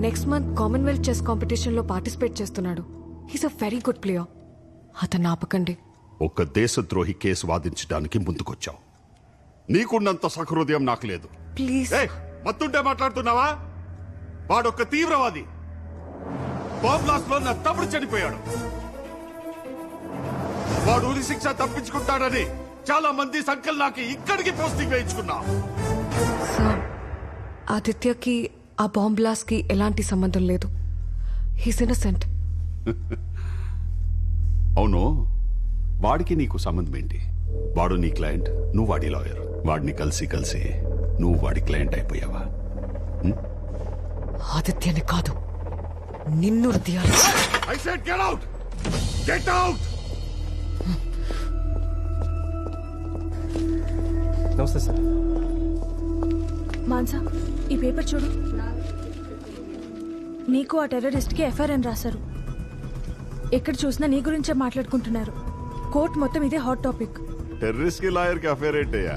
Next month Commonwealth chess కాంపిటీషన్లో participate చేస్తున్నాడు. He's a very good player అతన్ని ఆపకండి. ఒక దేశద్రోహి కేసు వాదించడానికి ముందుకొచ్చావు. నీకున్నంత సహృదయం నాకు లేదు. ప్లీజ్ మత్తుంటే మాట్లాడుతున్నావా? వాడొక తీవ్రవాది. బాంబ్ బ్లాస్ట్లో నా తమ్ముడు చనిపోయాడు. వాడు ఉరి శిక్ష తప్పించుకుంటాడని చాలా మంది సంకల్ నాకి ఇక్కడికి పోస్టింగ్ వేయించుకున్నా ఆదిత్యకి ఆ బాంబ్ బ్లాస్ట్కి ఎలాంటి సంబంధం లేదు. హీస్ ఇన్నసెంట్ అవును. వాడికి నీకు సంబంధం ఏంటి? వాడు నీ క్లయింట్ నువ్వు వాడి లాయర్. వాడిని కలిసి కలిసి నువ్వు వాడి క్లయింట్ అయిపోయావా? ఆదిత్యని కాదు నిన్ను హృదయాలు. I said get out get out నమస్తే సార్. మాన్సా ఈ పేపర్ చూడు. నీకు ఆ టెర్రరిస్ట్కి ఎఫ్ఐఆర్ అని రాశారు. ఎక్కడ చూసినా నీ గురించే మాట్లాడుకుంటున్నారు. కోర్ట్ మొత్తం ఇదే హాట్ టాపిక్. టెర్రరిస్ట్కి లాయర్కి అఫేర్ ఏంటయ్యా?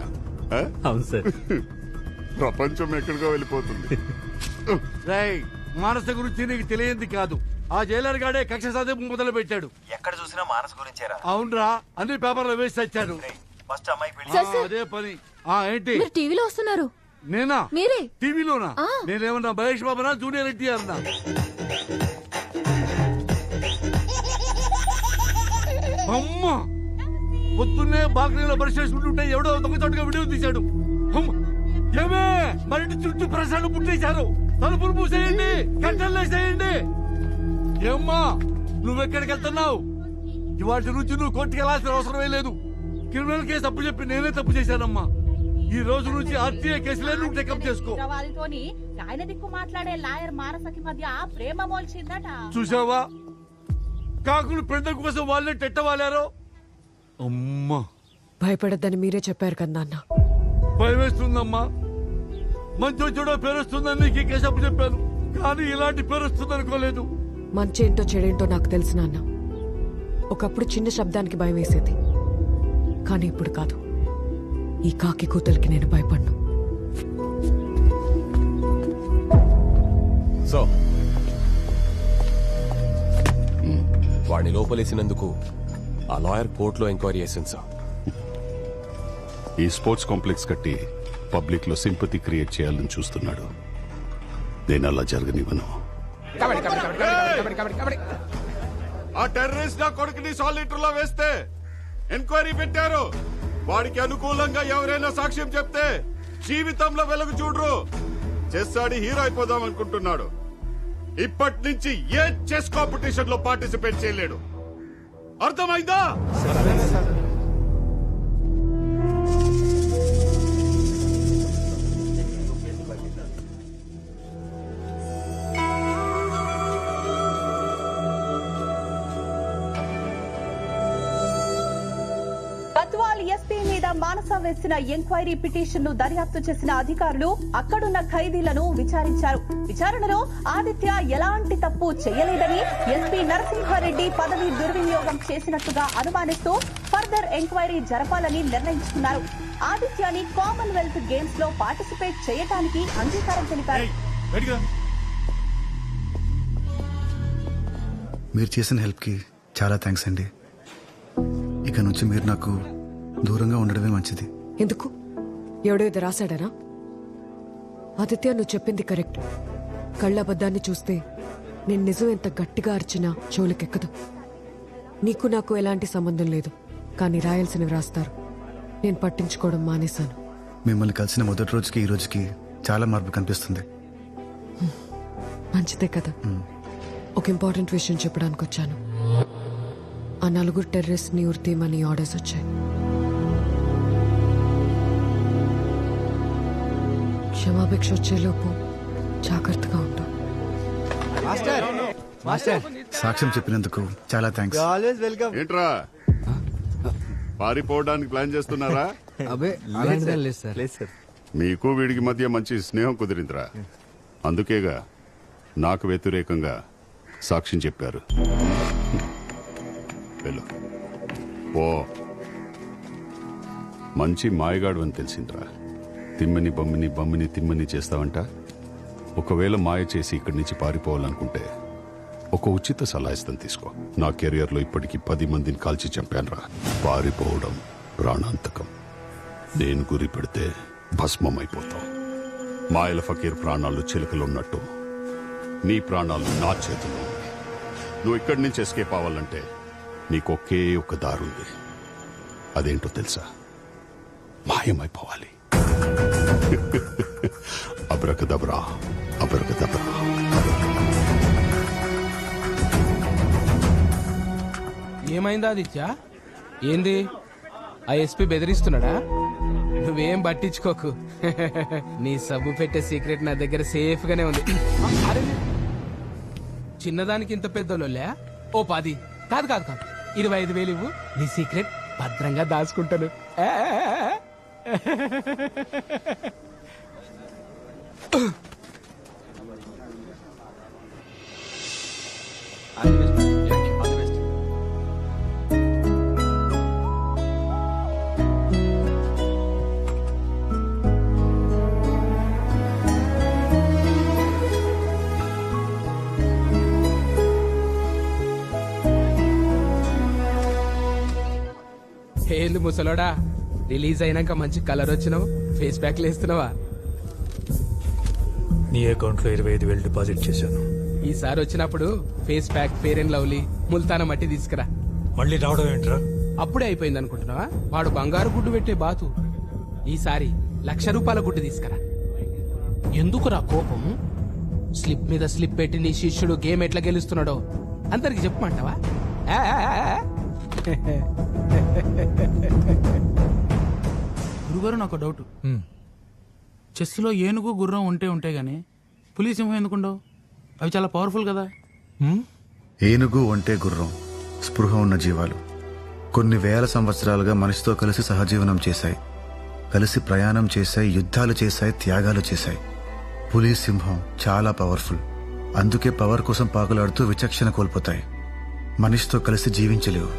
ఆ? అవును సార్. ప్రపంచం ఎక్కడికో వెళ్ళిపోతుంది. రేయ్ మానస గురించి నీకు తెలియంది కాదు. ఆ జైలర్ గాడే కక్ష సాధింపు మొదలు పెట్టాడు ఎక్కడ చూసినా మానస గురించేరా? అవునరా అన్ని పేపర్లు వేసి వచ్చాడు ఫస్ట్ అమ్మాయి పెళ్ళి ఆ, అదే పని. ఆ ఏంటి? మీరు టీవీలో వస్తున్నారు. నేనా? మీరే? టీవీలోనా? నేనేమన్నా మహేష్ బాబునా జూనియర్ ఎన్టీఆర్ నా అమ్మా! పొద్దున్నే బాల్కనీలో బ్రష్ చేసుకుంటుంటే ఎవడో దొంగతోటగా వీడియో తీశాడు! ఏమే? మరి ఇంటి చుట్టూ ప్రసాదం పుట్టేశారు. తలుపులు మూసేయండి కట్టలు వేసేయండి. ఏమ్మా నువ్వెక్కడికి వెళ్తున్నావు? ఇవాటి నుంచి నువ్వు కోర్టుకి వెళ్ళాల్సిన అవసరమే లేదు. క్రిమినల్ కేసు అప్పు చెప్పి నేనే తప్పు చేశానమ్మా. ఈ రోజు నుంచి ఆర్టీఐ కేసులే నువ్వు టేకప్ చేసుకో. వారితోని ఆయన దిక్కు మాట్లాడే లాయర్ మానసకి మధ్య ప్రేమ మోల్చిందట. చూసావా కాకులు పెద్ద కోసం వాళ్ళే టెట్టవాలారో? అమ్మా. భయపడద్దని మీరే చెప్పారు కదా నాన్న. భయం వేస్తుందమ్మా మంచి చెడో పేరు వస్తుందని నీకు ఈ కేసు అప్పు చెప్పాను. కానీ ఇలాంటి పేరు వస్తుంది అనుకోలేదు మంచేంటో చెడేంటో నాకు తెలుసు నాన్న. ఒకప్పుడు చిన్న శబ్దానికి భయం వేసేది కానీ ఇప్పుడు కాదు. ఈ కాకి కూతలకి నేను భయపడ్ను. సో. వాడిని లోపలేసినందుకు ఆ లాయర్ కోర్టులో ఎంక్వైరీ చేసింది సార్. ఈ స్పోర్ట్స్ కాంప్లెక్స్ కట్టి పబ్లిక్లో సింపతి క్రియేట్ చేయాలని చూస్తున్నాడు. నేను అలా జరగనివ్వను. ఆ టెర్రరిస్ట్ నా కొడుకుని సాలిటర్లో వేస్తే ఎంక్వైరీ పెట్టారు. వాడికి అనుకూలంగా ఎవరైనా సాక్ష్యం చెప్తే జీవితంలో వెలుగు చూడరు. చేస్తాడి హీరో అయిపోదాం అనుకుంటున్నాడు. ఇప్పటి నుంచి ఏ చెస్ కాంపిటీషన్లో పార్టిసిపేట్ చేయలేడు. అర్థమైందా? మీద మానస వేసిన ఎంక్వైరీ పిటిషన్ను దర్యాప్తు చేసిన అధికారులు అక్కడున్న ఖైదీలను విచారించారు. విచారణలో ఆదిత్య ఎలాంటి తప్పు చేయలేదని ఎస్పీ నరసింహారెడ్డి పదవి దుర్వినియోగం చేసినట్టుగా అనుమానిస్తూ ఫర్దర్ ఎంక్వైరీ జరపాలని నిర్ణయించుకున్నారు. ఆదిత్యని కామన్వెల్త్ గేమ్స్లో పార్టిసిపేట్ చేయడానికి అంగీకారం తెలిపారు మీరు చేసిన హెల్ప్కి చాలా థ్యాంక్స్ అండి. ఇక నుంచి మీరు నాకు దూరంగా ఉండడమే మంచిది. ఎందుకు? ఎవడో ఇది రాశాడనా? ఆదిత్య నువ్వు చెప్పింది కరెక్ట్. కళ్ళబద్దాన్ని చూస్తే నేను నిజం ఎంత గట్టిగా అరిచినా చెవులకెక్కదు. నీకు నాకు ఎలాంటి సంబంధం లేదు. కానీ రాయాల్సినవి రాస్తారు. నేను పట్టించుకోవడం మానేశాను. మిమ్మల్ని కలిసిన మొదటి రోజుకి ఈ రోజుకి చాలా మార్పు కనిపిస్తుంది. మంచిదే కదా. ఒక ఇంపార్టెంట్ విషయం చెప్పడానికి వచ్చాను. ఆ నలుగురు టెర్రరిస్ట్ని ఉరితీయమని ఆర్డర్స్ వచ్చాయి. క్షమాభిక్ష వచ్చేలోపు జాగ్రత్తగా ఉంటాం సాక్ష్యం చెప్పినందుకు చాలా థ్యాంక్స్ ఆల్వేస్ వెల్కమ్ ఏంట్రా? పారిపోవడానికి ప్లాన్ చేస్తున్నారా? అబే లేదు సార్. లేదు సార్. మీకు వీడికి మధ్య మంచి స్నేహం కుదిరిందిరా. అందుకేగా నాకు వ్యతిరేకంగా సాక్ష్యం చెప్పారు. వెళ్ళు. ఓ మంచి మాయగాడు అని తెలిసిందిరా. తిమ్మని బమ్మిని బమ్మిని తిమ్మని చేస్తావంట? ఒకవేళ మాయ చేసి ఇక్కడి నుంచి పారిపోవాలనుకుంటే ఒక ఉచిత సలహా ఇస్తాను తీసుకో. నా కెరియర్లో ఇప్పటికి పది మందిని కాల్చి చంపానురా. పారిపోవడం ప్రాణాంతకం. నేను గురి పెడితే భస్మం అయిపోతావు మాయల ఫకీర్ ప్రాణాలు చిలుకలు ఉన్నట్టు నీ ప్రాణాలు నా చేతుల్లో నువ్వు ఇక్కడి నుంచి ఎస్కేప్ అవ్వాలంటే నీకు ఒకే ఒక దారుంది. అదేంటో తెలుసా? మాయమైపోవాలి. అబ్రకదబ్రా అబ్రకదబ్రా ఏమైందా ఆదిత్య? ఏంది? ఆ ఎస్పీ బెదిరిస్తున్నాడా? నువ్వేం పట్టించుకోకు. నీ సబ్బు పెట్టే సీక్రెట్ నా దగ్గర సేఫ్ గానే ఉంది చిన్నదానికి ఇంత పెద్దోళ్ళే ఓ పది. కాదు కాదు కాదు. ఇరవై ఐదు వేలు ఇవ్వు. నీ సీక్రెట్ భద్రంగా దాచుకుంటాను. ఏంది ముసలోడా. రిలీజ్ అయినాక మంచి కలర్ వచ్చినావు ఫేస్ ప్యాక్ వేస్తున్నావా? నీ అకౌంట్లో ఇరవై ఐదు వేలు డిపాజిట్ చేశాను. ఈసారి వచ్చినప్పుడు face pack Fair and Lovely? ముల్తాన మట్టి తీసుకురా. మళ్ళీ రావడం ఏంట్రా? అప్పుడే అయిపోయింది అనుకుంటున్నావా? వాడు బంగారు గుడ్డు పెట్టే బాతు. ఈసారి లక్ష రూపాయల గుడ్డు తీసుకురా. ఎందుకురా కోపం? స్లిప్ మీద స్లిప్ పెట్టి నీ శిష్యుడు గేమ్ ఎట్లా గెలుస్తున్నాడో అందరికి చెప్పమంటావా. గురుగారు నాకు డౌట్ చెస్లో ఏనుగు గుర్రం ఉంటే ఉంటే గానీ పులి సింహం ఎందుకుండవు? అవి చాలా పవర్ఫుల్ కదా. ఏనుగు ఒంటే గుర్రం స్పృహ ఉన్న జీవాలు. కొన్ని వేల సంవత్సరాలుగా మనిషితో కలిసి సహజీవనం చేశాయి. కలిసి ప్రయాణం చేశాయి యుద్ధాలు చేశాయి త్యాగాలు చేశాయి. పులి సింహం చాలా పవర్ఫుల్ అందుకే పవర్ కోసం పాకులాడుతూ విచక్షణ కోల్పోతాయి. మనిషితో కలిసి జీవించలేవు.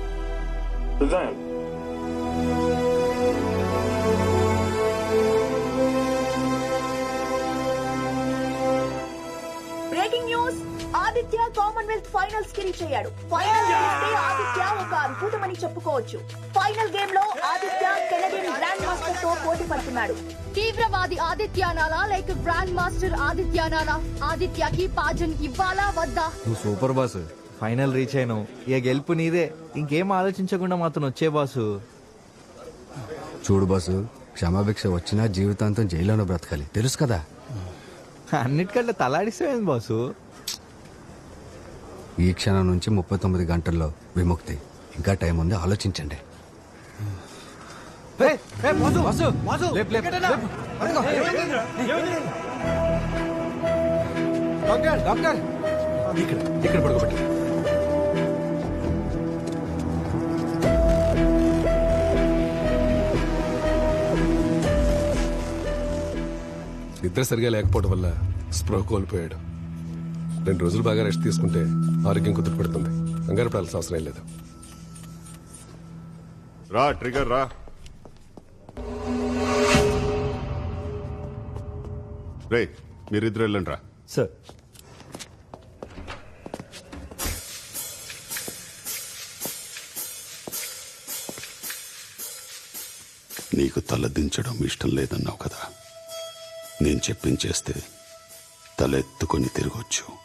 ఆదిత్య కామన్వెల్త్ ఫైనల్స్కి రీచ్ అయ్యాడు. ఫైనల్ గెలిస్తే ఆదిత్య ఒక అద్భుతమని చెప్పుకోవచ్చు. ఫైనల్ గేమ్లో ఆదిత్య కెనడియన్ గ్రాండ్ మాస్టర్తో పోటీ పడుతున్నాడు. తీవ్రవాది ఆదిత్యానాలా లేక గ్రాండ్ మాస్టర్ ఆదిత్యానాలా ఆదిత్యకి పాజన్ ఇవ్వాలా వద్దా? నువ్వు సూపర్ బాసు. ఫైనల్ రీచ్ అయినావు. ఇక గెలుపు నీదే. ఇంకేం ఆలోచించకుండా మాత్రం వచ్చే బాసు. చూడు బాసు క్షమాభిక్ష వచ్చినా జీవితాంతం జైల్లోనే బ్రతకాలి. తెలుసు కదా? అన్నిటికంటే తలాడిస్తే బాసు? ఈ క్షణం నుంచి ముప్పై తొమ్మిది గంటల్లో విముక్తి. ఇంకా టైం ఉంది ఆలోచించండి. Doctor doctor. ఇక్కడ ఇక్కడ పడుకోబెట్టి. నిద్ర సరిగా లేకపోవడం వల్ల స్పృహ కోల్పోయాడు. రెండు రోజులు బాగా రెస్ట్ తీసుకుంటే ఆరోగ్యం కుదుట పెడుతుంది. కంగారు పడాల్సిన అవసరం లేదు. రా ట్రిగర్ రా. రే మీరిద్దరు వెళ్ళండి రా. సార్. నీకు తలదించడం ఇష్టం లేదన్నావు కదా. నేను చెప్పించేస్తే తలెత్తుకొని తిరగొచ్చు.